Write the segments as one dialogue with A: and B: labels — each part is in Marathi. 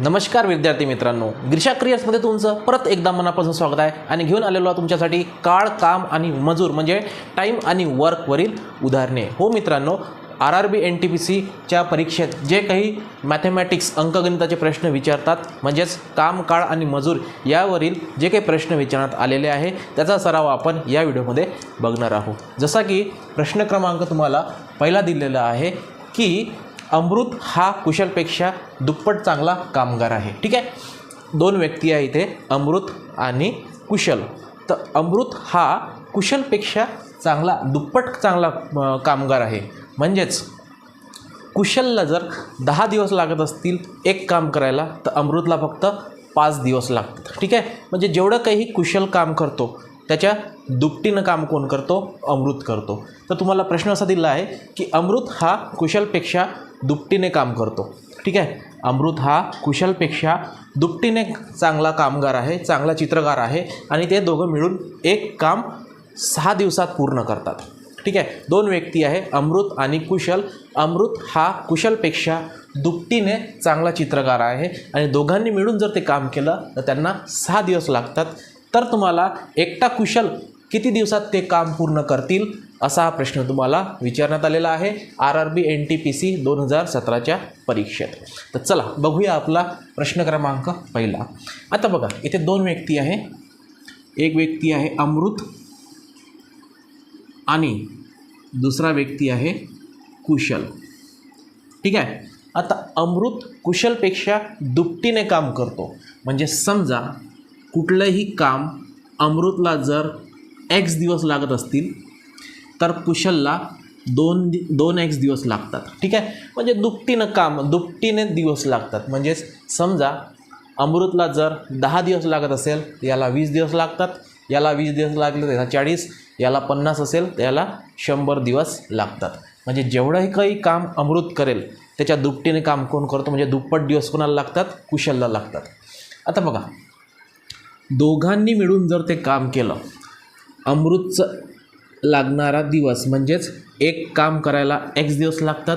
A: नमस्कार विद्यार्थी मित्रांनो ग्रीषा क्रियर्समध्ये तुमचं परत एकदा मनापासून स्वागत आहे. आणि घेऊन आलेलो आहे तुमच्यासाठी काळ काम आणि मजूर म्हणजे टाईम आणि वर्कवरील उदाहरणे. हो मित्रांनो R R B N T P सीच्या परीक्षेत जे काही मॅथमॅटिक्स अंकगणिताचे प्रश्न विचारतात म्हणजेच काम काळ आणि मजूर यावरील जे काही प्रश्न विचारण्यात आलेले आहे त्याचा सराव आपण या व्हिडिओमध्ये बघणार आहोत. जसा की प्रश्न क्रमांक तुम्हाला पहिला दिलेला आहे की अमृत हा कुशलपेक्षा दुप्पट चांगला कामगार आहे. ठीक आहे? दोन व्यक्ती आहे इथे अमृत आणि कुशल. तर अमृत हा कुशलपेक्षा चांगला दुप्पट चांगला कामगार आहे. म्हणजेच कुशलला जर दहा दिवस लागत असतील एक काम करायला तर अमृतला फक्त पाच दिवस लागतात. ठीक आहे? म्हणजे जेवढं काही कुशल काम करतो त्याच्या दुपटीनं काम कोण करतो? अमृत करतो. तर तुम्हाला प्रश्न असा दिला आहे की अमृत हा कुशलपेक्षा दुपटीने काम करतो. ठीक आहे? अमृत हा कुशलपेक्षा दुपटीने चांगला कामगार आहे चांगला चित्रकार आहे आणि ते दोघं मिळून एक काम सहा दिवसात पूर्ण करतात. ठीक आहे? दोन व्यक्ती आहे अमृत आणि कुशल. अमृत हा कुशलपेक्षा दुपटीने चांगला चित्रकार आहे आणि दोघांनी मिळून जर ते काम केलं तर त्यांना सहा दिवस लागतात. तर तुम्हाला एकटा कुशल किती दिवसात ते काम पूर्ण करतील? असा हा प्रश्न तुम्हाला विचारण्यात आलेला आहे. R R B N T P C दोन हजार सतराच्या परीक्षेत. तर चला बघूया आपला प्रश्न क्रमांक पहिला. आता बघा इथे दोन व्यक्ती आहे. एक व्यक्ती आहे अमृत आणि दुसरा व्यक्ती आहे कुशल. ठीक आहे? आता अमृत कुशलपेक्षा दुपटीने काम करतो. म्हणजे समजा कुठलंही काम अमृतला जर एक्स दिवस लागत असतील तर कुशलला दोन दि दोन एक्स दिवस लागतात. ठीक आहे? म्हणजे दुपटीनं काम दुपटीने दिवस लागतात. म्हणजेच समजा अमृतला जर दहा दिवस लागत असेल याला वीस दिवस लागतात. याला वीस दिवस लागले तर याला चाळीस याला पन्नास असेल तर याला शंभर दिवस लागतात. म्हणजे जेवढंही काही काम अमृत करेल त्याच्या दुपटीने काम कोण करतो? म्हणजे दुप्पट दिवस कोणाला लागतात? कुशलला लागतात. आता बघा. दोघांनी मिळून जर ते काम केलं अमृतचं लागणारा दिवस म्हणजेच एक काम करायला एक्स दिवस लागतात.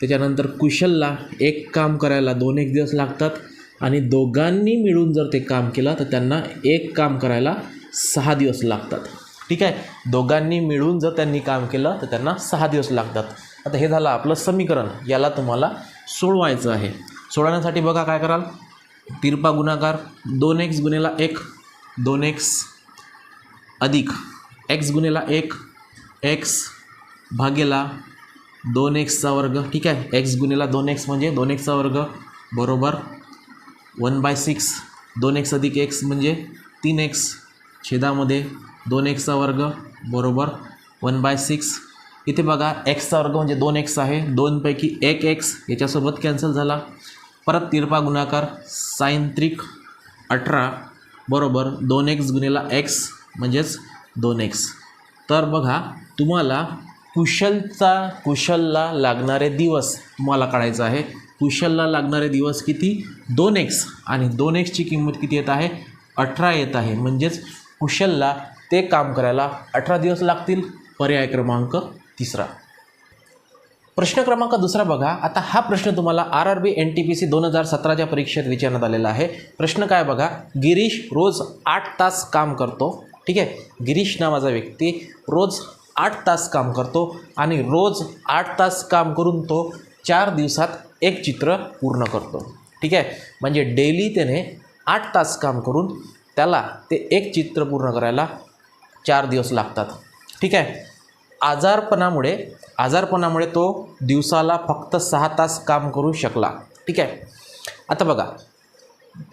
A: त्याच्यानंतर कुशलला एक काम करायला दोन एक दिवस लागतात. आणि दोघांनी मिळून जर ते काम केलं तर त्यांना एक काम करायला सहा दिवस लागतात. ठीक आहे? दोघांनी मिळून जर त्यांनी काम केलं तर त्यांना सहा दिवस लागतात. आता हे झालं आपलं समीकरण. याला तुम्हाला सोडवायचं आहे. सोडवण्यासाठी बघा काय कराल. तिरपा गुणाकार दोन एक्स गुणेला एक दोन एक्स अधिक एक्स गुणेला एक एक्स भागेला दोन एक्सचा वर्ग ठीक आहे? एक्स गुणेला दोन एक्स म्हणजे दोन एक्सचा वर्ग बरोबर वन बाय सिक्स दोन एक्स अधिक एक्स म्हणजे तीन एक्स छेदामध्ये दोन एक्सचा वर्ग बरोबर वन बाय सिक्स. इथे बघा एक्सचा वर्ग म्हणजे दोन एक्स आहे दोनपैकी एक एक्स याच्यासोबत कॅन्सल झाला. परत तिरपा गुणाकार सायंत्रिक अठरा बरोबर दोन एक्स गुणेला एक्स म्हणजेच दोन एक्स तर बघा तुम्हाला कुशलचा कुशलला लागणारे दिवस तुम्हाला काढायचं आहे. कुशलला लागणारे दिवस किती? दोन एक्स आणि दोन एक्सची किंमत किती येत आहे? अठरा येत आहे. म्हणजेच कुशलला ते काम करायला अठरा दिवस लागतील. पर्याय क्रमांक तिसरा. प्रश्न क्रमांक दुसरा बघा. आता हा प्रश्न तुम्हाला R R B N T P C दोन हजार सतराच्या परीक्षेत विचारण्यात आलेला आहे. प्रश्न काय बघा? गिरीश रोज आठ तास काम करतो. ठीक आहे? गिरीश नावाचा व्यक्ती रोज आठ तास काम करतो आणि रोज आठ तास काम करून तो चार दिवसात एक चित्र पूर्ण करतो. ठीक आहे? म्हणजे डेली त्याने आठ तास काम करून त्याला ते एक चित्र पूर्ण करायला चार दिवस लागतात. ठीक आहे? आजारपणामुळे आजारपणामुळे तो दिवसाला फक्त सहा तास काम करू शकला. ठीक आहे? आता बघा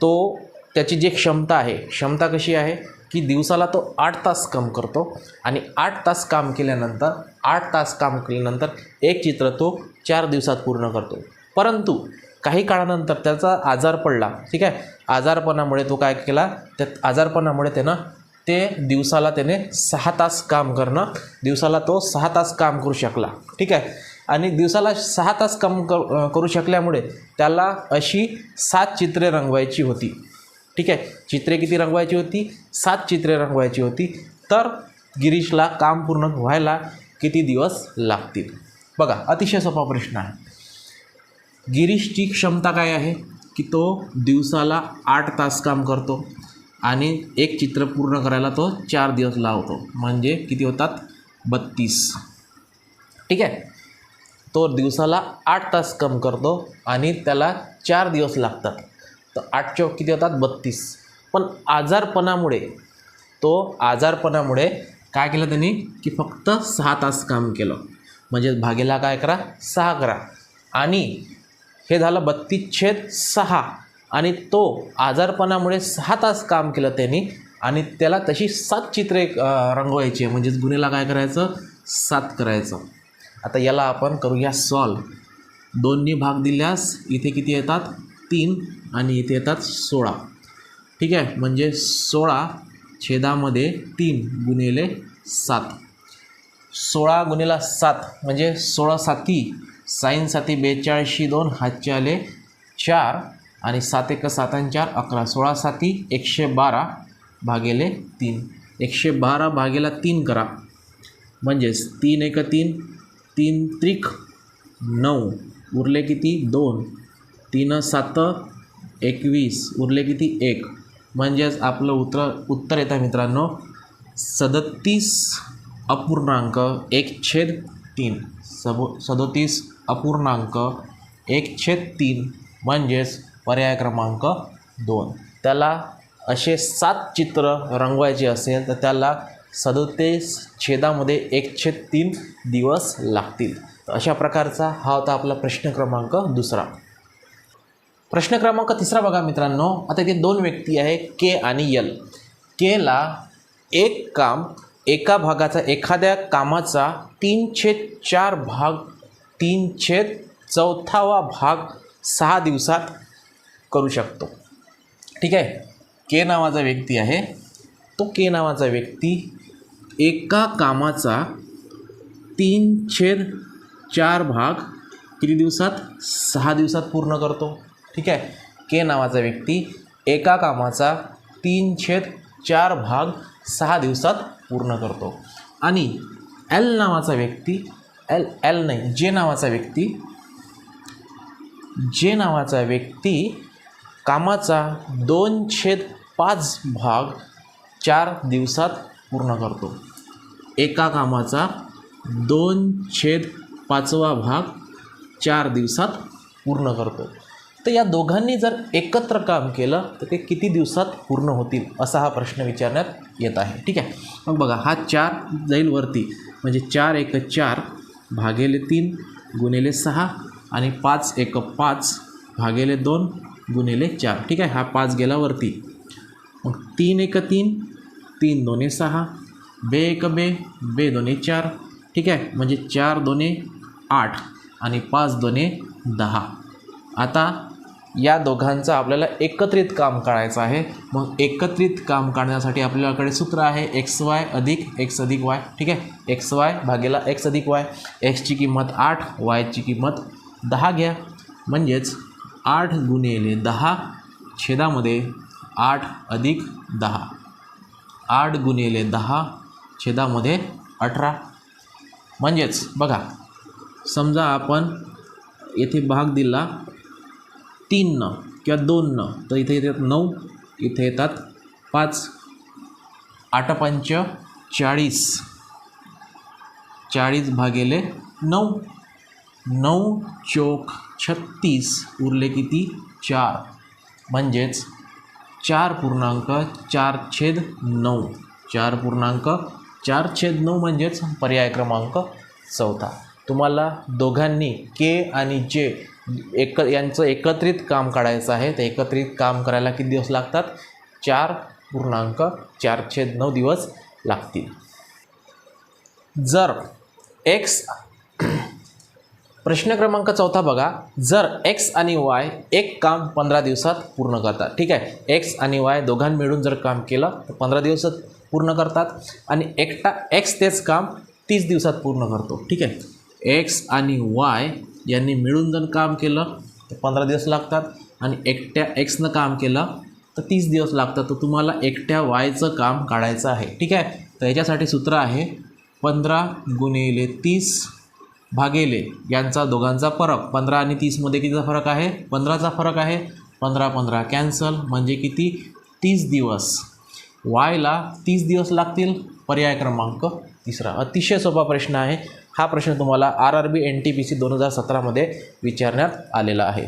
A: तो त्याची जी क्षमता आहे क्षमता कशी आहे? की दिवसाला तो आठ तास काम करतो आणि आठ तास काम केल्यानंतर आठ तास काम केल्यानंतर एक चित्र तो चार दिवसात पूर्ण करतो. परंतु काही काळानंतर त्याचा आजार पडला ठीक आहे? आजारपणामुळे तो काय केला त्या आजारपणामुळे त्यानं ते दिवसाला त्याने सहा तास काम करणं दिवसाला तो सहा तास काम करू शकला ठीक आहे? आणि दिवसाला सहा तास काम करू शकल्यामुळे त्याला अशी सात चित्रे रंगवायची होती. ठीक आहे? चित्रे किती रंगवायची होती? सात चित्रे रंगवायची होती. तर गिरीशला काम पूर्ण व्हायला किती दिवस लागतील? बघा अतिशय सोपा प्रश्न आहे. गिरीशची क्षमता काय आहे? की तो दिवसाला आठ तास काम करतो आणि एक चित्र पूर्ण करायला तो चार दिवस लावतो. म्हणजे किती होतात? बत्तीस. ठीक आहे? तो दिवसाला आठ तास काम करतो आणि त्याला चार दिवस लागतात. तर आठ चौक किती होतात? बत्तीस. पण आजारपणामुळे तो आजारपणामुळे काय केलं त्यांनी? की फक्त सहा तास काम केलं. म्हणजे भागेला काय करा? सहा करा. आणि हे झालं बत्तीस छेद सहा. आणि तो आजारपणामुळे सहा तास काम केलं त्यांनी. आणि त्याला तशी सात चित्रे रंगवायची. आहे म्हणजेच गुन्हेला काय करायचं? सात करायचं. आता याला आपण करूया सॉल्व. दोन्ही भाग दिल्यास इथे किती येतात? तीन आणि इथे येतात सोळा. ठीक आहे? म्हणजे सोळा छेदामध्ये तीन गुणिले सात. सोळा गुणिला सात म्हणजे सोळा साती साईन साती दोन हातचे आले चार आणि सात एक सात आणि चार अकरा. सोळा साती एकशे बारा भागेले तीन. एकशे बारा भागेला तीन करा. म्हणजेच तीन एक तीन तीन त्रिक नऊ. उरले किती? दोन. तीन सात एकवीस. उरले किती? एक. म्हणजेच आपलं उत्तर उत्तर येतं मित्रांनो. सदतीस अपूर्णांक एक छेद तीन. सबो सदोतीस अपूर्णांक एक छेद तीन म्हणजेच पर्याय क्रमांक दोन. त्याला असे सात चित्र रंगवायचे असेल तर त्याला सदोतीस छेदामध्ये एक छेद तीन दिवस लागतील. अशा प्रकारचा हा होता आपला प्रश्न क्रमांक दुसरा. प्रश्न क्रमांक तिसरा बघा मित्रांनो. आता इथे दोन व्यक्ती आहे के आणि यल. केला एक काम एका भागाचा एखाद्या कामाचा तीन छेद चार भाग तीन छेद चौथावा भाग सहा दिवसात करू शकतो. ठीक आहे? के नावाचा व्यक्ती आहे. तो के नावाचा व्यक्ती एका कामाचा तीन छेद चार भाग किती दिवसात? सहा दिवसात पूर्ण करतो. ठीक आहे? के नावाचा व्यक्ती एका कामाचा तीन छेद चार भाग सहा दिवसात पूर्ण करतो. आणि एल नावाचा व्यक्ती एल एल नाही जे नावाचा व्यक्ती जे नावाचा व्यक्ती कामाचा दोन छेद पाच भाग चार दिवसात पूर्ण करतो. एका कामाचा दोन छेद पाचवा भाग चार दिवसात पूर्ण करतो. तर या दोघांनी जर एकत्र काम केलं तर ते किती दिवसात पूर्ण होतील असा हा प्रश्न विचारण्यात येत आहे. ठीक आहे? मग बघा हा चार जाईल वरती. म्हणजे चार एक चार भागेले तीन गुणिले सहा आणि पाच एक पाच भागेले दोन गुणिले चार. ठीक आहे? हा पाच गेला वरती. मग तीन एक तीन तीन दोन्ही सहा बे एक बे बे दोन्ही चार. ठीक आहे? म्हणजे चार दोन्ही आठ आणि पाच दोन्ही दहा. आता या दोघांचं आपल्याला एकत्रित काम काढायचं आहे. मग एकत्रित काम काढण्यासाठी आपल्याकडे सूत्र आहे एक्स वाय अधिक एक्स अधिक वाय ठीक आहे? एक्स वाय भागेला एक्स अधिक वाय एक्सची किंमत आठ वायची किंमत दहा घ्या. म्हणजेच आठ गुणिले दहा छेदामध्ये आठ अधिक दहा. आठ गुणिले दहा छेदामध्ये अठरा. म्हणजेच बघा समजा आपण येथे भाग दिला तीननं किंवा दोननं तर इथे येतात नऊ इथे येतात पाच. आठ पंच चाळीस. चाळीस भागेले नऊ. नऊ चोक छत्तीस उरले किती? चार. म्हणजेच चार पूर्णांक चार छेद नऊ. चार पूर्णांक चार छेद नऊ म्हणजेच पर्याय क्रमांक चौथा. तुम्हाला दोघांनी के आणि जे एक यांचं एकत्रित काम काढायचं आहे. ते एकत्रित काम करायला किती दिवस लागतात? चार पूर्णांक चारशे नऊ दिवस लागतील. जर एक्स प्रश्न क्रमांक चौथा बघा. जर एक्स आणि वाय एक काम पंधरा दिवसात पूर्ण करतात. ठीक आहे? एक्स आणि वाय दोघां मिळून जर काम केलं तर पंधरा दिवसात पूर्ण करतात. आणि एकटा एक्स तेच काम तीस दिवसात पूर्ण करतो. ठीक आहे? एक्स आणि वाय यांनी मिळून जर काम केलं तर पंधरा दिवस लागतात. आणि एकट्या एक्सनं काम केलं तर तीस दिवस लागतात. तर तुम्हाला एकट्या वायचं काम काढायचं आहे. ठीक आहे? तर याच्यासाठी सूत्र आहे पंधरा गुणिले तीस भागेले यांचा दोघांचा फरक. पंधरा आणि तीसमध्ये कितीचा फरक आहे? पंधराचा फरक आहे. पंधरा पंधरा कॅन्सल म्हणजे किती? तीस दिवस. वायला तीस दिवस लागतील. पर्याय क्रमांक तिसरा. अतिशय सोपा प्रश्न आहे. हा प्रश्न तुम्हाला R R B N T P C दोन हजार सतरामध्ये विचारण्यात आलेला आहे.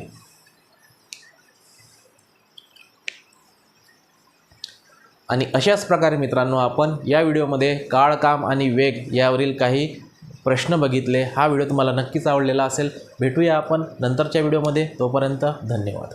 A: आणि अशाच प्रकारे मित्रांनो आपण या व्हिडिओमध्ये काळ काम आणि वेग यावरील काही प्रश्न बघितले. हा व्हिडिओ तुम्हाला नक्कीच आवडलेला असेल. भेटूया आपण नंतरच्या व्हिडिओमध्ये. तोपर्यंत धन्यवाद.